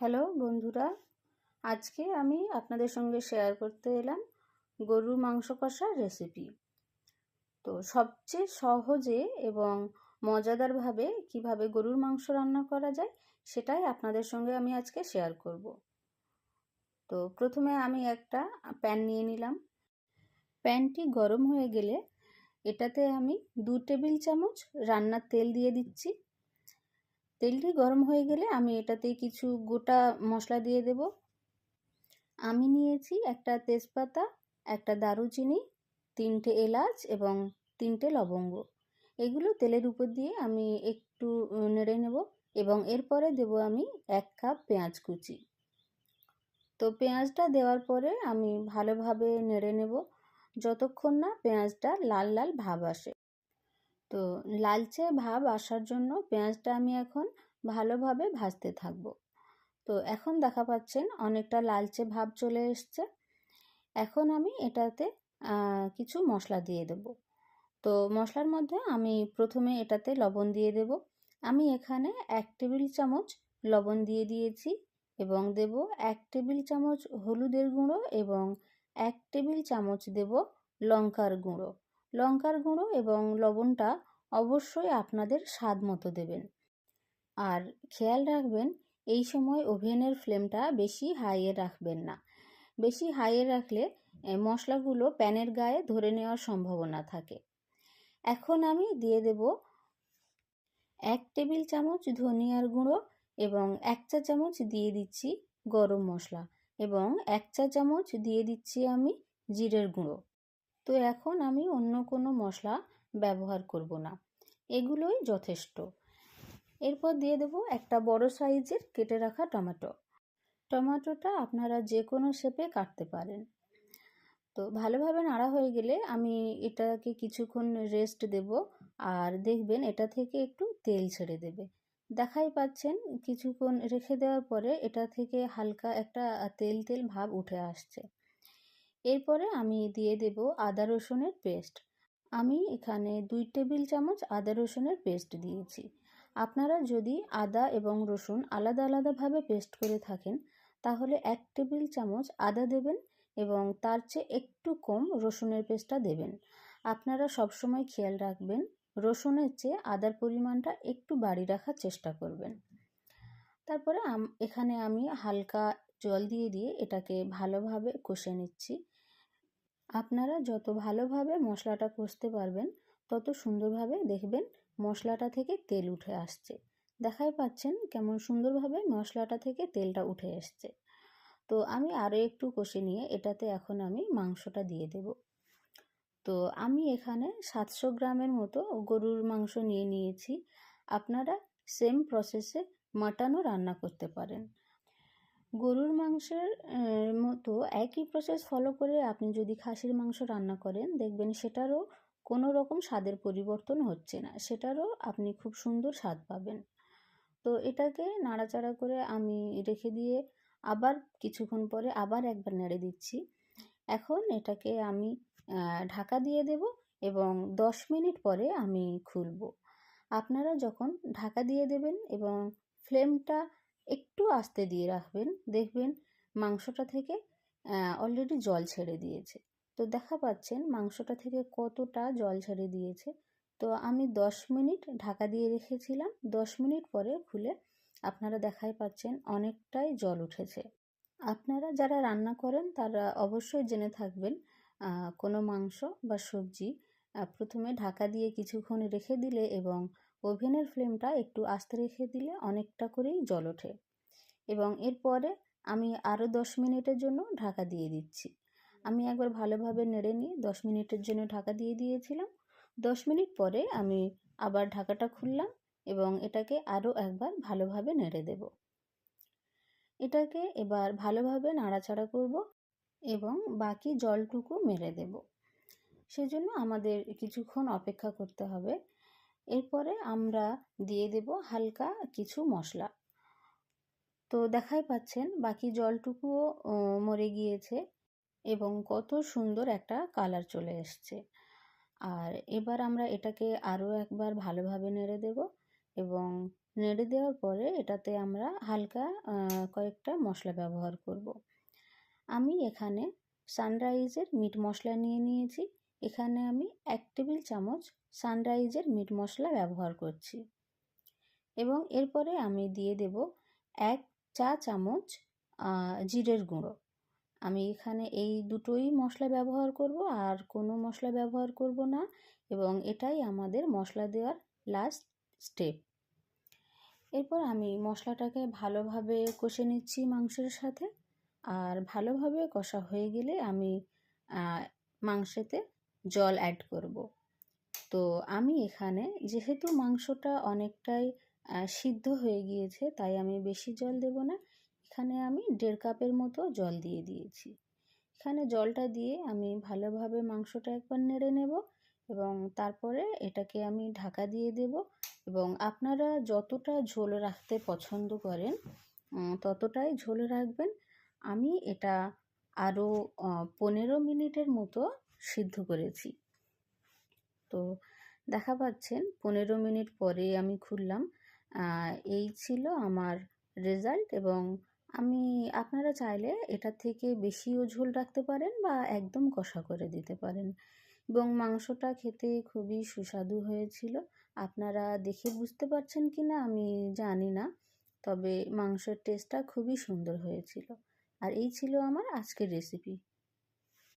Hello বন্ধুরা, আজকে আমি আপনাদের সঙ্গে শেয়ার করতে এলাম গরুর মাংস কষার রেসিপি তো সবচেয়ে সহজে এবং মজাদারভাবে কীভাবে গরুর মাংস রান্না করা যায়, সেটাই আপনাদের সঙ্গে আমি আজকে শেয়ার করব। তো প্রথমে আমি একটা প্যান নিয়ে নিলাম। প্যানটি গরম হয়ে গেলে এটাতে আমি দু টেবিল চামচ রান্নার তেল দিয়ে দিচ্ছি। তেলটি গরম হয়ে গেলে আমি এটাতে কিছু গোটা মশলা দিয়ে দেব। আমি নিয়েছি একটা তেজপাতা, একটা দারুচিনি, তিনটে এলাচ এবং তিনটে লবঙ্গ। এগুলো তেলের উপর দিয়ে আমি একটু নেড়ে নেব এবং এরপরে দেব আমি এক কাপ পেঁয়াজ কুচি। তো পেঁয়াজটা দেওয়ার পরে আমি ভালোভাবে নেড়ে নেব। যতক্ষণ না পেঁয়াজটা লাল লাল ভাব আসে। তো লালচে ভাব আসার জন্য পেঁয়াজটা আমি এখন ভালোভাবে ভাজতে থাকব। তো এখন দেখা পাচ্ছেন অনেকটা লালচে ভাব চলে এসছে। এখন আমি এটাতে কিছু মশলা দিয়ে দেব। তো মশলার মধ্যে আমি প্রথমে এটাতে লবণ দিয়ে দেব। আমি এখানে এক টেবিল চামচ লবণ দিয়ে দিয়েছি এবং দেব এক টেবিল চামচ হলুদের গুঁড়ো এবং এক টেবিল চামচ দেব লঙ্কার গুঁড়ো। লঙ্কার গুঁড়ো এবং লবণটা অবশ্যই আপনাদের স্বাদ মতো দেবেন। আর খেয়াল রাখবেন, এই সময় ওভেনের ফ্লেমটা বেশি হাইয়ে রাখবেন না। বেশি হাইয়ে রাখলে মশলাগুলো প্যানের গায়ে ধরে নেওয়ার সম্ভাবনা থাকে। এখন আমি দিয়ে দেব এক টেবিল চামচ ধনিয়ার গুঁড়ো এবং এক চা চামচ দিয়ে দিচ্ছি গরম মশলা এবং এক চা চামচ দিয়ে দিচ্ছি আমি জিরের গুঁড়ো। তো এখন আমি অন্য কোনো মশলা ব্যবহার করব না। এগুলোই যথেষ্ট। এরপর দিয়ে দেবো একটা বড় সাইজের কেটে রাখা টমেটো। টমেটোটা আপনারা যে কোনো শেপে কাটতে পারেন। তো ভালোভাবে নাড়া হয়ে গেলে আমি এটাকে কিছুক্ষণ রেস্ট দেব আর দেখবেন এটা থেকে একটু তেল ছেড়ে দেবে। দেখাই পাচ্ছেন, কিছুক্ষণ রেখে দেওয়ার পরে এটা থেকে হালকা একটা তেল তেল ভাব উঠে আসছে। এরপরে আমি দিয়ে দেব আদা রসুনের পেস্ট। আমি এখানে দুই টেবিল চামচ আদা রসুনের পেস্ট দিয়েছি। আপনারা যদি আদা এবং রসুন আলাদা আলাদাভাবে পেস্ট করে থাকেন, তাহলে এক টেবিল চামচ আদা দেবেন এবং তার চেয়ে একটু কম রসুনের পেস্টটা দেবেন। আপনারা সবসময় খেয়াল রাখবেন, রসুনের চেয়ে আদার পরিমাণটা একটু বাড়ি রাখার চেষ্টা করবেন। তারপরে এখানে আমি হালকা জল দিয়ে দিয়ে এটাকে ভালোভাবে কষে নিচ্ছি। আপনারা যত ভালোভাবে মশলাটা কষতে পারবেন, তত সুন্দরভাবে দেখবেন মশলাটা থেকে তেল উঠে আসছে। দেখাই পাচ্ছেন কেমন সুন্দরভাবে মশলাটা থেকে তেলটা উঠে এসছে। তো আমি আরও একটু কষে নিয়ে এটাতে এখন আমি মাংসটা দিয়ে দেব। তো আমি এখানে সাতশো গ্রামের মতো গরুর মাংস নিয়ে নিয়েছি। আপনারা সেম প্রসেসে মাটনও রান্না করতে পারেন। গরুর মাংসের মতো একই প্রসেস ফলো করে আপনি যদি খাসির মাংস রান্না করেন, দেখবেন সেটারও কোনো রকম স্বাদের পরিবর্তন হচ্ছে না। সেটারও আপনি খুব সুন্দর স্বাদ পাবেন। তো এটাকে নাড়াচাড়া করে আমি রেখে দিয়ে আবার কিছুক্ষণ পরে আবার একবার নেড়ে দিচ্ছি। এখন এটাকে আমি ঢাকা দিয়ে দেব এবং দশ মিনিট পরে আমি খুলব। আপনারা যখন ঢাকা দিয়ে দেবেন এবং ফ্লেমটা আস্তে দিয়ে রাখবেন। দেখবেন মাংসটা থেকে অলরেডি জল ছেড়ে দিয়েছে। তো দেখা পাচ্ছেন মাংসটা থেকে কতটা জল ছেড়ে দিয়েছে। তো আমি দশ মিনিট ঢাকা দিয়ে রেখেছিলাম। দশ মিনিট পরে খুলে আপনারা দেখাই পাচ্ছেন অনেকটাই জল উঠেছে। আপনারা যারা রান্না করেন তারা অবশ্যই জেনে থাকবেন কোনো মাংস বা সবজি প্রথমে ঢাকা দিয়ে কিছুক্ষণ রেখে দিলে এবং ওভেনের ফ্লেমটা একটু আস্তে রেখে দিলে অনেকটা করেই জল ওঠে। এবং এরপরে আমি আরও দশ মিনিটের জন্য ঢাকা দিয়ে দিচ্ছি। আমি একবার ভালোভাবে নেড়ে নিয়ে দশ মিনিটের জন্য ঢাকা দিয়ে দিয়েছিলাম। দশ মিনিট পরে আমি আবার ঢাকাটা খুললাম এবং এটাকে আরও একবার ভালোভাবে নেড়ে দেব। এটাকে এবার ভালোভাবে নাড়াচাড়া করব এবং বাকি জলটুকু মেরে দেব। সেজন্য আমাদের কিছুক্ষণ অপেক্ষা করতে হবে। এরপরে আমরা দিয়ে দেব হালকা কিছু মশলা। তো দেখাই পাচ্ছেন বাকি জলটুকুও মরে গিয়েছে এবং কত সুন্দর একটা কালার চলে এসছে। আর এবার আমরা এটাকে আরও একবার ভালোভাবে নেড়ে দেব এবং নেড়ে দেওয়ার পরে এটাতে আমরা হালকা কয়েকটা মশলা ব্যবহার করব। আমি এখানে সানরাইজের মিট মশলা নিয়ে নিয়েছি। এখানে আমি এক টেবিল চামচ সানরাইজের মিট মশলা ব্যবহার করছি। এবং এরপরে আমি দিয়ে দেব এক চা চামচ জিরের গুঁড়ো। আমি এখানে এই দুটোই মশলা ব্যবহার করব, আর কোনো মশলা ব্যবহার করব না, এবং এটাই আমাদের মশলা দেওয়ার লাস্ট স্টেপ এরপর আমি মশলাটাকে ভালোভাবে কষে নিচ্ছি মাংসের সাথে, আর ভালোভাবে কষা হয়ে গেলে আমি মাংসেতে জল অ্যাড করব। তো আমি এখানে যেহেতু মাংসটা অনেকটাই সিদ্ধ হয়ে গিয়েছে, তাই আমি বেশি জল দেব না। এখানে আমি দেড় কাপের মতো জল দিয়ে দিয়েছি। এখানে জলটা দিয়ে আমি ভালোভাবে মাংসটা একবার নেড়ে নেব এবং তারপরে এটাকে আমি ঢাকা দিয়ে দেব এবং আপনারা যতটা ঝোল রাখতে পছন্দ করেন ততটাই ঝোল রাখবেন। আমি এটা আরও পনেরো মিনিটের মতো সিদ্ধ করেছি। তো দেখা পাচ্ছেন, পনেরো মিনিট পরে আমি খুললাম। এই ছিল আমার রেজাল্ট এবং আমি, আপনারা চাইলে এটা থেকে বেশিও ঝোল রাখতে পারেন বা একদম কষা করে দিতে পারেন। এবং মাংসটা খেতে খুবই সুস্বাদু হয়েছিল। আপনারা দেখে বুঝতে পারছেন কি না আমি জানি না, তবে মাংসের টেস্টটা খুবই সুন্দর হয়েছিল। আর এই ছিল আমার আজকের রেসিপি